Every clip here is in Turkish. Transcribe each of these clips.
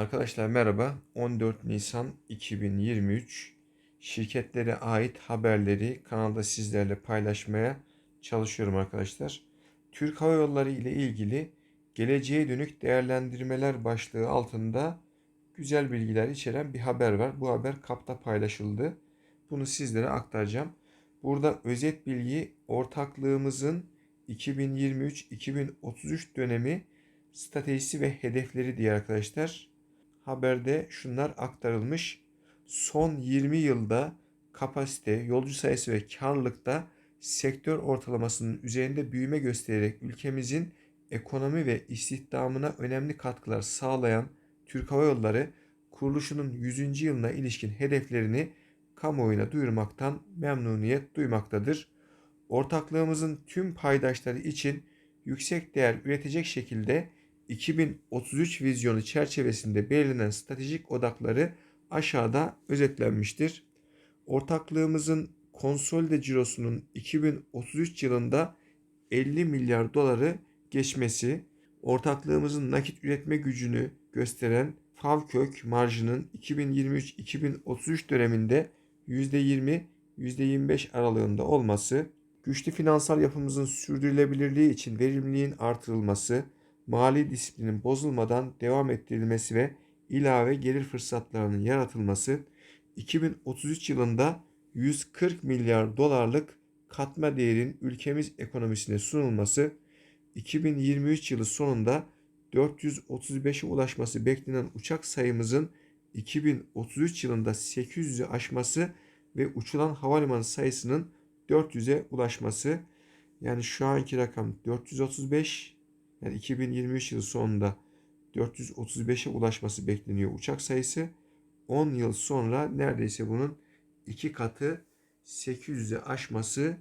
Arkadaşlar merhaba. 14 Nisan 2023 şirketlere ait haberleri kanalda sizlerle paylaşmaya çalışıyorum arkadaşlar. Türk Hava Yolları ile ilgili geleceğe dönük değerlendirmeler başlığı altında güzel bilgiler içeren bir haber var. Bu haber kapta paylaşıldı. Bunu sizlere aktaracağım. Burada özet bilgi ortaklığımızın 2023-2033 dönemi stratejisi ve hedefleri diye arkadaşlar haberde şunlar aktarılmış. Son 20 yılda kapasite, yolcu sayısı ve karlılıkta sektör ortalamasının üzerinde büyüme göstererek ülkemizin ekonomi ve istihdamına önemli katkılar sağlayan Türk Hava Yolları kuruluşunun 100. yılına ilişkin hedeflerini kamuoyuna duyurmaktan memnuniyet duymaktadır. Ortaklığımızın tüm paydaşları için yüksek değer üretecek şekilde 2033 vizyonu çerçevesinde belirlenen stratejik odakları aşağıda özetlenmiştir. Ortaklığımızın konsolide cirosunun 2033 yılında 50 milyar doları geçmesi, ortaklığımızın nakit üretme gücünü gösteren FAVKÖK marjının 2023-2033 döneminde %20 %25 aralığında olması, güçlü finansal yapımızın sürdürülebilirliği için verimliliğin artırılması, mali disiplinin bozulmadan devam ettirilmesi ve ilave gelir fırsatlarının yaratılması 2033 yılında 140 milyar dolarlık katma değerin ülkemiz ekonomisine sunulması 2023 yılı sonunda 435'e ulaşması beklenen uçak sayımızın 2033 yılında 800'ü aşması ve uçulan havalimanı sayısının 400'e ulaşması. Yani şu anki rakam 435 yani 2023 yılı sonunda 435'e ulaşması bekleniyor uçak sayısı. 10 yıl sonra neredeyse bunun iki katı 800'e aşması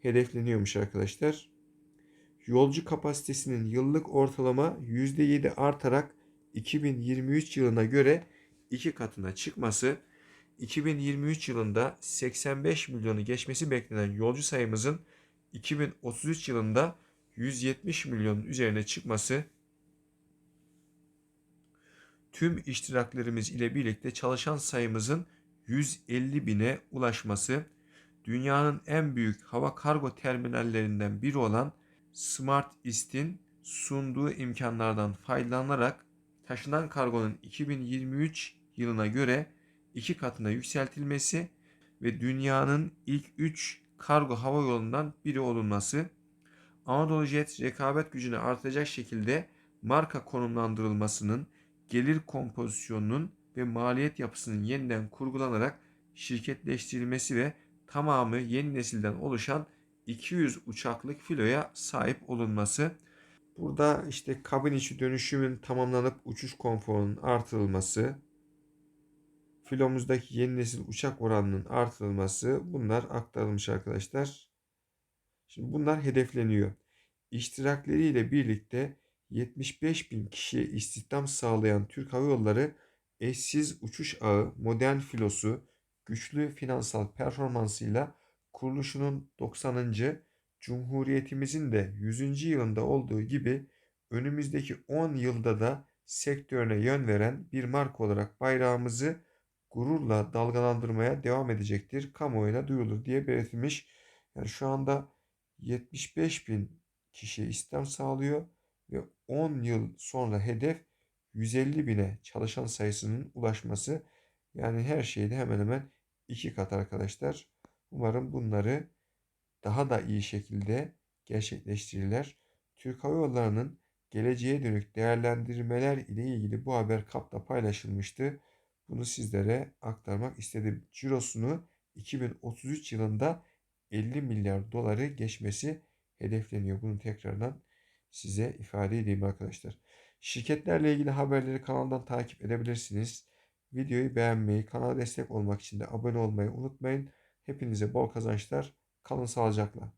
hedefleniyormuş arkadaşlar. Yolcu kapasitesinin yıllık ortalama %7 artarak 2023 yılına göre iki katına çıkması, 2023 yılında 85 milyonu geçmesi beklenen yolcu sayımızın 2033 yılında 170 milyonun üzerine çıkması tüm iştiraklerimiz ile birlikte çalışan sayımızın 150 bine ulaşması, dünyanın en büyük hava kargo terminallerinden biri olan Smart East'in sunduğu imkanlardan faydalanarak taşınan kargonun 2023 yılına göre iki katına yükseltilmesi ve dünyanın ilk 3 kargo hava yolundan biri olunması Anadolu Jet rekabet gücünü artacak şekilde marka konumlandırılmasının, gelir kompozisyonunun ve maliyet yapısının yeniden kurgulanarak şirketleştirilmesi ve tamamı yeni nesilden oluşan 200 uçaklık filoya sahip olunması. Burada işte kabin içi dönüşümün tamamlanıp uçuş konforunun artırılması, filomuzdaki yeni nesil uçak oranının artırılması bunlar aktarılmış arkadaşlar. Şimdi bunlar hedefleniyor. İştirakleriyle birlikte 75 bin kişiye istihdam sağlayan Türk Hava Yolları eşsiz uçuş ağı, modern filosu, güçlü finansal performansıyla kuruluşunun 90. Cumhuriyetimizin de 100. yılında olduğu gibi önümüzdeki 10 yılda da sektörüne yön veren bir marka olarak bayrağımızı gururla dalgalandırmaya devam edecektir. Kamuoyuna duyulur diye belirtilmiş. Yani şu anda 75 bin kişiye istihdam sağlıyor ve 10 yıl sonra hedef 150 bine çalışan sayısının ulaşması. Yani her şeyde hemen hemen iki kat arkadaşlar. Umarım bunları daha da iyi şekilde gerçekleştirirler. Türk Hava Yolları'nın geleceğe dönük değerlendirmeler ile ilgili bu haber kapta paylaşılmıştı. Bunu sizlere aktarmak istedim. Cirosunu 2033 yılında 50 milyar doları geçmesi hedefleniyor. Bunu tekrardan size ifade edeyim arkadaşlar. Şirketlerle ilgili haberleri kanaldan takip edebilirsiniz. Videoyu beğenmeyi, kanala destek olmak için de abone olmayı unutmayın. Hepinize bol kazançlar. Kalın sağlıcakla.